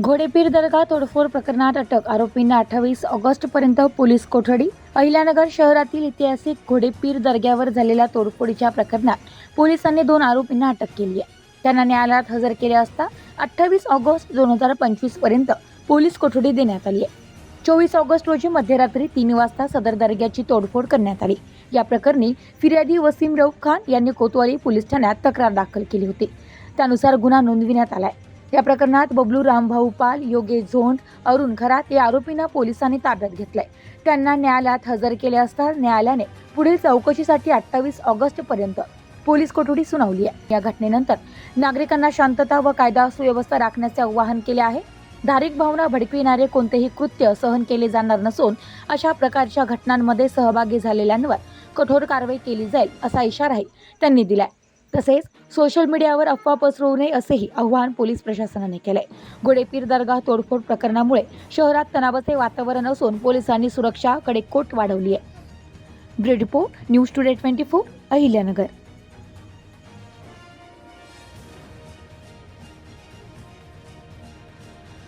घोडेपीर दर्गा तोडफोड प्रकरणात अटक. आरोपींना अठ्ठावीस ऑगस्टपर्यंत पोलीस कोठडी अहिल्यानगर शहरातील ऐतिहासिक घोडेपीर दर्ग्यावर झालेल्या तोडफोडीच्या प्रकरणात पोलिसांनी दोन आरोपींना अटक केली आहे. त्यांना न्यायालयात हजर केले असता अठ्ठावीस ऑगस्ट दोन हजार पंचवीसपर्यंत पोलीस कोठडी देण्यात आली आहे. चोवीस ऑगस्ट रोजी मध्यरात्री तीन वाजता सदर दर्ग्याची तोडफोड करण्यात आली. या प्रकरणी फिर्यादी वसीम रऊफ खान यांनी कोतवाली पोलीस ठाण्यात तक्रार दाखल केली होती. त्यानुसार गुन्हा नोंदविण्यात आला आहे. या प्रकरणात बबलू रामभाऊ पाल योगेश झोंड अरुण खरात या आरोपींना पोलिसांनी ताब्यात घेतलंय. त्यांना न्यायालयात हजर केले असता न्यायालयाने पुढील चौकशीसाठी अठ्ठावीस ऑगस्ट पर्यंत पोलीस कोठडी सुनावली आहे. या घटनेनंतर नागरिकांना शांतता व कायदा सुव्यवस्था राखण्याचे आवाहन केले आहे. धार्मिक भावना भडकविणारे कोणतेही कृत्य सहन केले जाणार नसून अशा प्रकारच्या घटनांमध्ये सहभागी झालेल्यांवर कठोर कारवाई केली जाईल असा इशाराही त्यांनी दिलाय. तसेच सोशल मीडियावर अफवा पसरवू नये असेही आव्हान पोलीस प्रशासनाने केले गोडेपीर दर्गा तोडफोड प्रकरणामुळे शहरात तणावाचे वातावरण असून पोलिसांनी सुरक्षा कडेकोट वाढवली आहे breed report news today twenty four Ahilyanagar.